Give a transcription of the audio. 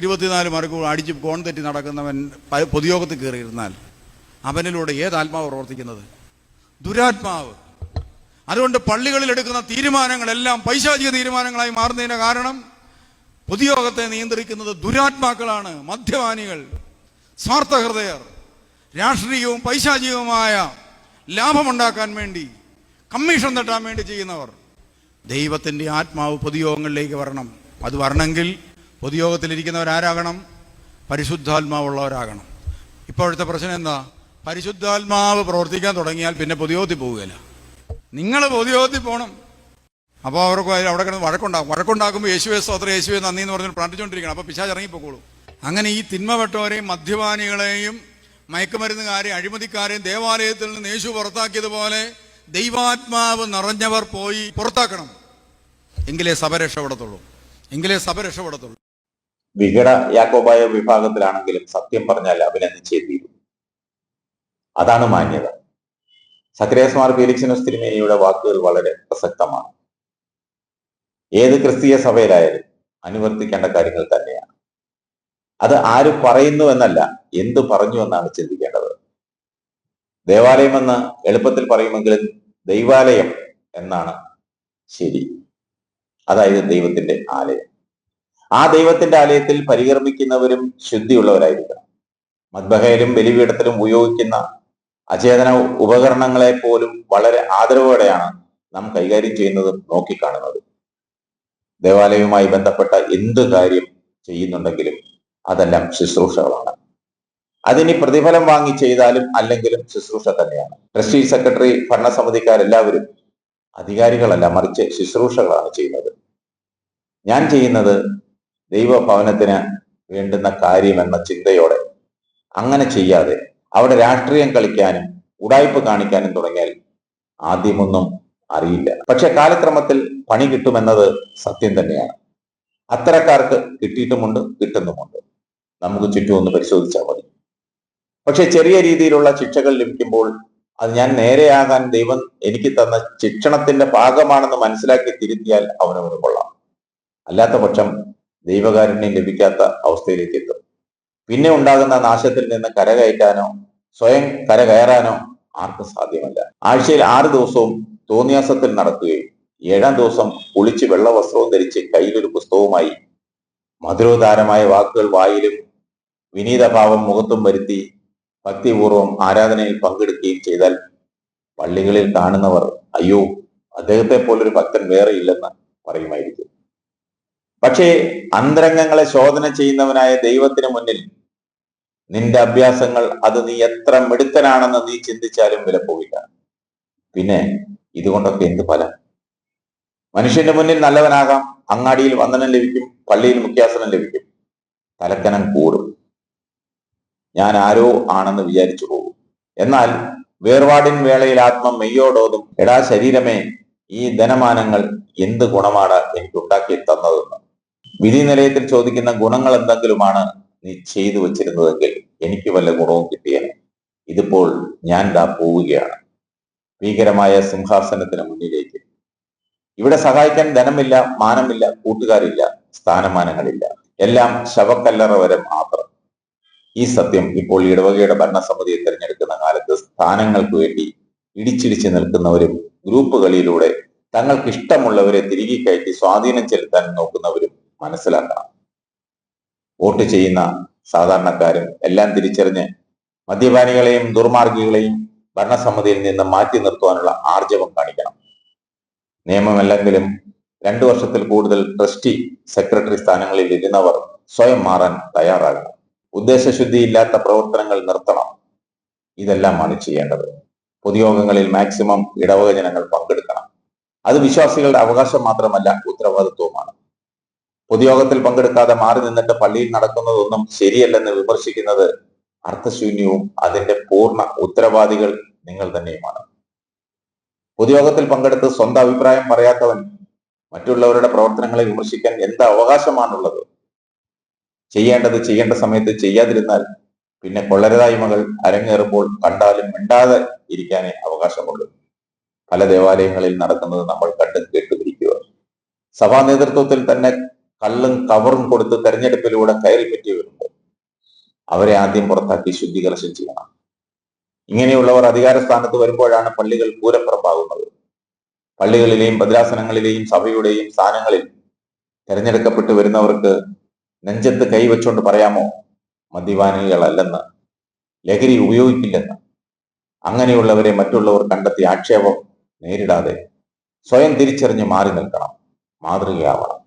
ഇരുപത്തിനാല് മണിക്കൂർ അടിച്ച് കോൺ തെറ്റി നടക്കുന്നവൻ പൊതുയോഗത്തിൽ കയറിയിരുന്നാൽ അവനിലൂടെ ഏത് ആത്മാവ് പ്രവർത്തിക്കുന്നത്? ദുരാത്മാവ്. അതുകൊണ്ട് പള്ളികളിൽ എടുക്കുന്ന തീരുമാനങ്ങളെല്ലാം പൈശാചിക തീരുമാനങ്ങളായി മാറുന്നതിന് കാരണം പൊതുയോഗത്തെ നിയന്ത്രിക്കുന്നത് ദുരാത്മാക്കളാണ് മദ്യപാനികൾ സ്വാർത്ഥഹൃദയർ രാഷ്ട്രീയവും പൈശാചികവുമായ ലാഭമുണ്ടാക്കാൻ വേണ്ടി കമ്മീഷൻ തട്ടാൻ വേണ്ടി ചെയ്യുന്നവർ. ദൈവത്തിന്റെ ആത്മാവ് പൊതുയോഗങ്ങളിലേക്ക് വരണം. അത് വരണമെങ്കിൽ പൊതുയോഗത്തിലിരിക്കുന്നവരാരാകണം? പരിശുദ്ധാത്മാവുള്ളവരാകണം. ഇപ്പോഴത്തെ പ്രശ്നം എന്താ? പരിശുദ്ധാത്മാവ് പ്രവർത്തിക്കാൻ തുടങ്ങിയാൽ പിന്നെ പൊതുയോഗത്തിൽ പോവുകയില്ല. നിങ്ങൾ പൊതുയോഗത്തിൽ പോകണം അപ്പോൾ അവർക്ക് അവിടെ കിടന്ന് വഴക്കുണ്ടാകും വഴക്കുണ്ടാക്കുമ്പോൾ യേശുവെ സ്തോത്രം യേശുവെ നന്ദി എന്ന് പറഞ്ഞ് പ്രാർത്ഥിച്ചുകൊണ്ടിരിക്കണം. അപ്പോൾ പിശാച് ഇറങ്ങിപ്പോക്കോളൂ. അങ്ങനെ ഈ തിന്മപ്പെട്ടവരെയും മദ്യപാനികളെയും മയക്കുമരുന്നുകാരെയും അഴിമതിക്കാരെയും ദേവാലയത്തിൽ നിന്ന് യേശു പുറത്താക്കിയതുപോലെ ദൈവാത്മാവ് നിറഞ്ഞവർ പോയി പുറത്താക്കണം. എങ്കിലേ സഭ രക്ഷപ്പെടത്തുള്ളൂ. എങ്കിലേ സഭ രക്ഷപ്പെടത്തുള്ളൂ. വികട യാക്കോബായ വിഭാഗത്തിലാണെങ്കിലും സത്യം പറഞ്ഞാൽ അഭിനന്ദിച്ചേ തീരും അതാണ് മാന്യത. സക്രിയസ്മാർ ഫീലിക്സിനോസ് തിരുമേനിയുടെ വാക്കുകൾ വളരെ പ്രസക്തമാണ്. ഏത് ക്രിസ്തീയ സഭയിലായാലും അനുവർത്തിക്കേണ്ട കാര്യങ്ങൾ തന്നെയാണ്. അത് ആര് പറയുന്നു എന്നല്ല എന്ത് പറഞ്ഞു എന്നാണ് ചിന്തിക്കേണ്ടത്. ദേവാലയം എന്ന് എളുപ്പത്തിൽ പറയുമെങ്കിലും ദൈവാലയം എന്നാണ് ശരി. അതായത് ദൈവത്തിന്റെ ആലയം. ആ ദൈവത്തിന്റെ ആലയത്തിൽ പരികർമ്മിക്കുന്നവരും ശുദ്ധിയുള്ളവരായിരിക്കണം. മദ്ബഹയിലും ബലിപീഠത്തിലും ഉപയോഗിക്കുന്ന അചേതന ഉപകരണങ്ങളെ പോലും വളരെ ആദരവോടെയാണ് നാം കൈകാര്യം ചെയ്യുന്നതും നോക്കിക്കാണുന്നത്. ദേവാലയവുമായി ബന്ധപ്പെട്ട എന്ത് കാര്യം ചെയ്യുന്നുണ്ടെങ്കിലും അതെല്ലാം ശുശ്രൂഷകളാണ്. അതിനി പ്രതിഫലം വാങ്ങി ചെയ്താലും അല്ലെങ്കിലും ശുശ്രൂഷ തന്നെയാണ്. ട്രസ്റ്റി സെക്രട്ടറി ഭരണസമിതിക്കാരെല്ലാവരും അധികാരികളല്ല മറിച്ച് ശുശ്രൂഷകളാണ് ചെയ്യുന്നത്. ഞാൻ ചെയ്യുന്നത് ദൈവഭവനത്തിന് വേണ്ടുന്ന കാര്യമെന്ന ചിന്തയോടെ അങ്ങനെ ചെയ്യാതെ അവിടെ രാഷ്ട്രീയം കളിക്കാനും ഉടായ്പ കാണിക്കാനും തുടങ്ങിയാൽ ആദ്യമൊന്നും അറിയില്ല. പക്ഷെ കാലക്രമത്തിൽ പണി കിട്ടുമെന്നത് സത്യം തന്നെയാണ്. അത്തരക്കാർക്ക് കിട്ടിയിട്ടുമുണ്ട് കിട്ടുന്നുമുണ്ട്. നമുക്ക് ചുറ്റും ഒന്ന് പരിശോധിച്ചാൽ മതി. പക്ഷെ ചെറിയ രീതിയിലുള്ള ശിക്ഷകൾ ലഭിക്കുമ്പോൾ അത് ഞാൻ നേരെയാകാൻ ദൈവം എനിക്ക് തന്ന ശിക്ഷണത്തിന്റെ ഭാഗമാണെന്ന് മനസ്സിലാക്കി തിരുത്തിയാൽ അവനവന് കൊള്ളാം. അല്ലാത്ത പക്ഷം ദൈവകാരുണ്യം ലഭിക്കാത്ത അവസ്ഥയിലേക്ക് എത്തും. പിന്നെ ഉണ്ടാകുന്ന നാശത്തിൽ നിന്ന് കരകയറ്റാനോ സ്വയം കരകയറാനോ ആർക്കും സാധ്യമല്ല. ആഴ്ചയിൽ ആറ് ദിവസവും തോന്നിയാസത്തിൽ നടക്കുകയും ഏഴാം ദിവസം കുളിച്ച് വെള്ള വസ്ത്രവും ധരിച്ച് കയ്യിലൊരു പുസ്തകവുമായി മധുരോദാരമായ വാക്കുകൾ വായിലും വിനീതഭാവം മുഖത്തും വരുത്തി ഭക്തിപൂർവം ആരാധനയിൽ പങ്കെടുക്കുകയും ചെയ്താൽ പള്ളികളിൽ കാണുന്നവർ അയ്യോ അദ്ദേഹത്തെ പോലൊരു ഭക്തൻ വേറെ ഇല്ലെന്ന് പറയുമായിരിക്കും. പക്ഷേ അന്തരംഗങ്ങളെ ശോധന ചെയ്യുന്നവനായ ദൈവത്തിന് മുന്നിൽ നിന്റെ അഭ്യാസങ്ങൾ അത് നീ എത്ര മിടുക്കനാണെന്ന് നീ ചിന്തിച്ചാലും വിലപ്പോവില്ല. പിന്നെ ഇതുകൊണ്ടൊക്കെ എന്ത് ഫലം? മനുഷ്യന്റെ മുന്നിൽ നല്ലവനാകാം അങ്ങാടിയിൽ വന്ദനം ലഭിക്കും പള്ളിയിൽ മുഖ്യാസനം ലഭിക്കും. തലക്കനം കൂടും. ഞാൻ ആരോ ആണെന്ന് വിചാരിച്ചു പോകും. എന്നാൽ വേർപാടിൻ വേളയിൽ ആത്മം മെയ്യോടോതും എടാ ശരീരമേ ഈ ധനമാനങ്ങൾ എന്ത് ഗുണമാണ് എനിക്ക് ഉണ്ടാക്കി തന്നതെന്ന്. വിധി നിലയത്തിൽ ചോദിക്കുന്ന ഗുണങ്ങൾ എന്തെങ്കിലുമാണ് നീ ചെയ്തു വച്ചിരുന്നതെങ്കിൽ എനിക്ക് വല്ല ഗുണവും കിട്ടിയേനെ. ഇതിപ്പോൾ ഞാൻ ദാ പോവുകയാണ്. ഭീകരമായ സിംഹാസനത്തിന് മുന്നിലേക്ക്. ഇവിടെ സഹായിക്കാൻ ധനമില്ല മാനമില്ല കൂട്ടുകാരില്ല സ്ഥാനമാനങ്ങളില്ല. എല്ലാം ശവക്കല്ലറ വരെ മാത്രം. ഈ സത്യം ഇപ്പോൾ ഇടവകയുടെ ഭരണസമിതിയെ തിരഞ്ഞെടുക്കുന്ന കാലത്ത് സ്ഥാനങ്ങൾക്ക് വേണ്ടി ഇടിച്ചിടിച്ച് നിൽക്കുന്നവരും ഗ്രൂപ്പുകളിലൂടെ തങ്ങൾക്ക് ഇഷ്ടമുള്ളവരെ തിരികെ കയറ്റി സ്വാധീനം ചെലുത്താൻ നോക്കുന്നവരും മനസ്സിലാക്കണം. വോട്ട് ചെയ്യുന്ന സാധാരണക്കാരും എല്ലാം തിരിച്ചറിഞ്ഞ് മദ്യപാനികളെയും ദുർമാർഗികളെയും ഭരണസമിതിയിൽ നിന്ന് മാറ്റി നിർത്തുവാനുള്ള ആർജവം കാണിക്കണം. നിയമമല്ലെങ്കിലും രണ്ടു വർഷത്തിൽ കൂടുതൽ ട്രസ്റ്റി സെക്രട്ടറി സ്ഥാനങ്ങളിൽ ഇരുന്നവർ സ്വയം മാറാൻ തയ്യാറാകണം. ഉദ്ദേശശുദ്ധിയില്ലാത്ത പ്രവർത്തനങ്ങൾ നിർത്തണം. ഇതെല്ലാമാണ് ചെയ്യേണ്ടത്. പൊതുയോഗങ്ങളിൽ മാക്സിമം ഇടവക ജനങ്ങൾ പങ്കെടുക്കണം. അത് വിശ്വാസികളുടെ അവകാശം മാത്രമല്ല ഉത്തരവാദിത്വവുമാണ്. പൊതുയോഗത്തിൽ പങ്കെടുക്കാതെ മാറി നിന്നിട്ട് പള്ളിയിൽ നടക്കുന്നതൊന്നും ശരിയല്ലെന്ന് വിമർശിക്കുന്നത് അർത്ഥശൂന്യവും അതിന്റെ പൂർണ ഉത്തരവാദികൾ നിങ്ങൾ തന്നെയുമാണ്. പൊതുയോഗത്തിൽ പങ്കെടുത്ത് സ്വന്തം അഭിപ്രായം പറയാത്തവൻ മറ്റുള്ളവരുടെ പ്രവർത്തനങ്ങളെ വിമർശിക്കാൻ എന്ത് അവകാശമാണുള്ളത്? ചെയ്യേണ്ടത് ചെയ്യേണ്ട സമയത്ത് ചെയ്യാതിരുന്നാൽ പിന്നെ കൊള്ളരുതായ്മകൾ അരങ്ങേറുമ്പോൾ കണ്ടാലും മിണ്ടാതെ ഇരിക്കാനേ അവകാശമുള്ളൂ. പല ദേവാലയങ്ങളിൽ നടക്കുന്നത് നമ്മൾ കണ്ടും കേട്ടുപിരിക്കുക സഭാ നേതൃത്വത്തിൽ തന്നെ കള്ളും കവറും കൊടുത്ത് തെരഞ്ഞെടുപ്പിലൂടെ കയറി പറ്റിയവരുണ്ട്. അവരെ ആദ്യം പുറത്താക്കി ശുദ്ധീകരണം ചെയ്യണം. ഇങ്ങനെയുള്ളവർ അധികാര സ്ഥാനത്ത് വരുമ്പോഴാണ് പള്ളികൾ പൂരപ്പുറമ്പാകുന്നത് പള്ളികളിലെയും ഭദ്രാസനങ്ങളിലെയും സഭയുടെയും സ്ഥാനങ്ങളിൽ തെരഞ്ഞെടുക്കപ്പെട്ടു വരുന്നവർക്ക് നെഞ്ചത്ത് കൈവച്ചുകൊണ്ട് പറയാമോ? മദ്യപാനികളല്ലെന്ന്. ലഹരി ഉപയോഗിക്കില്ലെന്ന്. അങ്ങനെയുള്ളവരെ മറ്റുള്ളവർ കണ്ടെത്തിയ ആക്ഷേപം നേരിടാതെ സ്വയം തിരിച്ചറിഞ്ഞ് മാറി നിൽക്കണം. മാതൃകയാവണം.